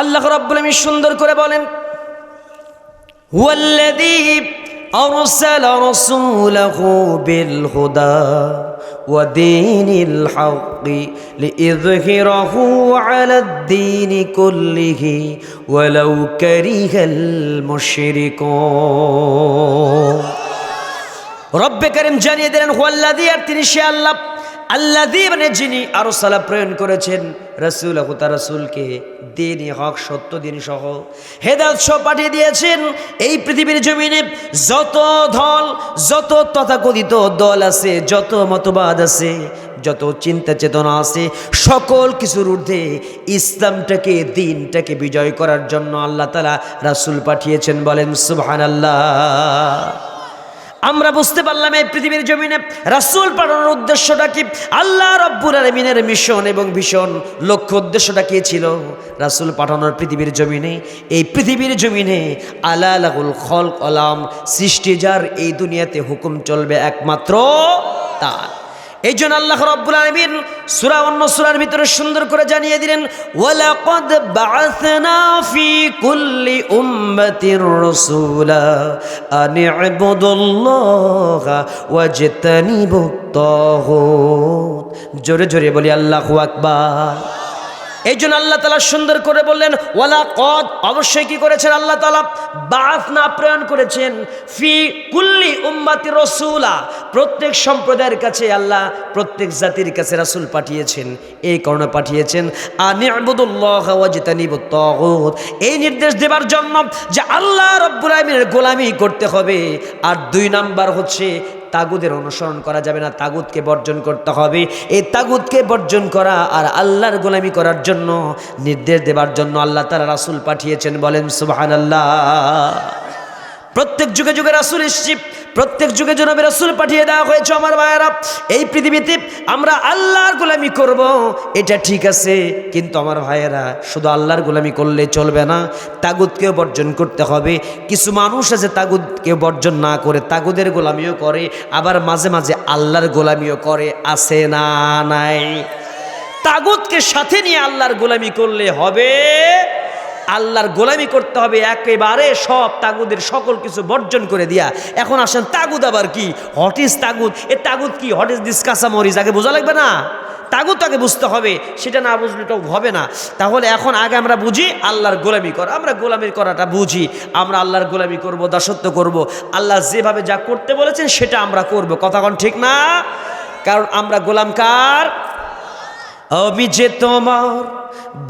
আল্লাহ রাব্বুল আমিন সুন্দর করে বলেন, হুয়াল্লাযী আরসালা রাসূলাহু বিল হুদা ওয়া দীনিল হাক্কি লিইযহিরাহু আলাদ দীন কুল্লিহি ওয়ালাউ কারিহাল মুশরিকুন। রব্বে করিম জানিয়ে দিলেন, হুয়াল্লাযী, আর তিনি সে আল্লাহ আল্লাদি মানে যিনি আরও সালা প্রেরণ করেছেন রসুল হুতা রসুলকে দিন হক, সত্য দিন সহ হেদায়ত পাঠিয়ে দিয়েছেন। এই পৃথিবীর জমিনে যত দল, যত তথাকথিত দল আছে, যত মতবাদ আছে, যত চিন্তা চেতনা আছে, সকল কিছুর ঊর্ধ্বে ইসলামটাকে, দিনটাকে বিজয় করার জন্য আল্লাহ তালা রাসুল পাঠিয়েছেন বলেন সুবহান আল্লাহ আমরা বুঝতে পারলাম এই পৃথিবীর জমিনে রাসুল পাঠানোর উদ্দেশ্যটা কি? আল্লাহ রব্বুর আলমিনের মিশন এবং ভীষণ লক্ষ্য উদ্দেশ্যটা কি ছিল? রাসুল পাঠানোর পৃথিবীর জমিনে, এই পৃথিবীর জমিনে আলা আলাহুল খল কলাম সৃষ্টি যার এই দুনিয়াতে হুকুম চলবে একমাত্র তার। এই জন্য আল্লাহ রব্বুল আলমিন সুরা অন্য সুরার ভিতরে সুন্দর করে জানিয়ে দিলেন, ওয়ালাকদ জোরে জোরে বলি, আল্লাহু আকবার। এই জন্য আল্লাহ তালা সুন্দর করে বললেন, ওয়ালা কদ অবশ্যই কি করেছেন আল্লাহ তালা? বাফ না প্রেরণ করেছেন। ফি কুল্লি উম্মাতি রসুলা। প্রত্যেক সম্প্রদায়ের কাছে আল্লাহ প্রত্যেক জাতির কাছে রাসূল পাঠিয়েছেন। এই কারণে পাঠিয়েছেন এই নির্দেশ দেবার জন্য যে আল্লাহ রব্বুল আলামিনের গোলামি করতে হবে। আর দুই নাম্বার হচ্ছে তাগুদের অনুসরণ করা যাবে না তাগুদকে বর্জন করতে হবে। এই তাগুদকে বর্জন করা আর আল্লাহর গোলামি করার জন্য নির্দেশ দেবার জন্য আল্লাহ তারা রাসুল পাঠিয়েছেন, বলেন সুবহান আল্লাহ প্রত্যেক যুগে যুগে রাসূল এসছি, প্রত্যেক যুগে জনবে রাসূল পাঠিয়ে দেওয়া হয়েছে আমার ভাইয়েরা। এই পৃথিবীতে আমরা আল্লাহর গোলামি করব, এটা ঠিক আছে, কিন্তু আমার ভাইয়েরা, শুধু আল্লাহর গোলামি করলে চলবে না তাগুদকেও বর্জন করতে হবে। কিছু মানুষ আছে তাগুদকে বর্জন না করে তাগুদের গোলামিও করে, আবার মাঝে মাঝে আল্লাহর গোলামিও করে, আছে না নাই? তাগুদকে সাথে নিয়ে আল্লাহর গোলামি করলে হবে আল্লাহর গোলামি করতে হবে, একেবারে সব তাগুদের সকল কিছু বর্জন করে দিয়া। এখন আসেন, তাগুদ আবার কি? Hot is তাগুদ? এ তাগুদ কি? হট ইজ দিস কাঁচা আগে বোঝা লাগবে না? তাগুদ তাকে বুঝতে হবে, সেটা না বুঝলে তো হবে না। তাহলে এখন আগে আমরা বুঝি, আল্লাহর গোলামি করা। আমরা গোলামি করাটা বুঝি, আমরা আল্লাহর গোলামি করব, দাসত্ব করব। আল্লাহ যেভাবে যা করতে বলেছেন, সেটা আমরা করব। কথা কোন ঠিক না? কারণ আমরা গোলাম কার? আমি যে তোমার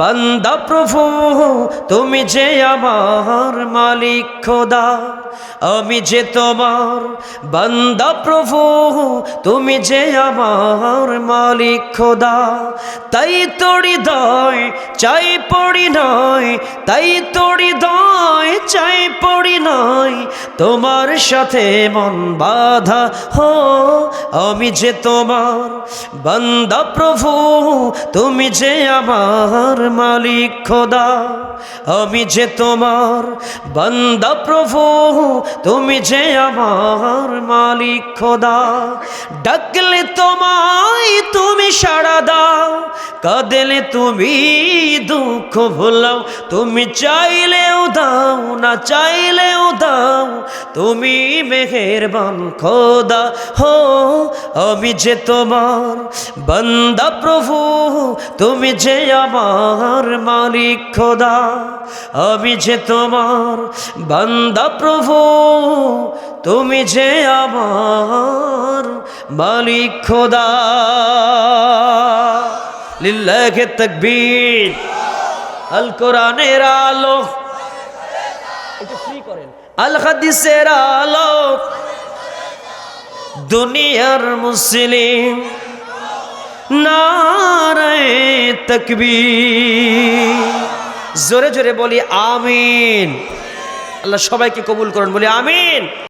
বান্দা প্রভু, তুমি যে আমার মালিক খোদা, আমি যে তোমার বান্দা প্রভু, তুমি যে আমার মালিক খোদা। তাই তোড়ি দয় চাই পড়ি নয় তাই তোড়ি দয় চাই পড়ি নয় তোমার সাথে মন বাধা হো, আমি যে তোমার বান্দা প্রভু, তুমি যে আমার মালিক খোদা, আমি যে তোমার বান্দা প্রভু, তুমি যে আমার মালিক খোদা। ডাকলে তোমায় তুমি সাড়া দাও, কাঁদলে তুমি দুঃখ ভুলাও। তুমি চাইলেও দাও, না চাইলেও দাও, তুমি মেহেরবান খোদা। হো, আমি যে তোমার বান্দা প্রভু, তুমি যে আমার মালিক খোদা, আমি যে তোমার বান্দা প্রভু, তুমি যে আমার মালিক খোদা। লিল্লাহে তাকবীর। আল। কোরআনের আলো আল হাদিসের আলো। দুনিয়ার মুসলিম নারায় তকবীর। জোরে জোরে বলি আমিন। আল্লাহ সবাইকে কবুল করুন বলি আমিন।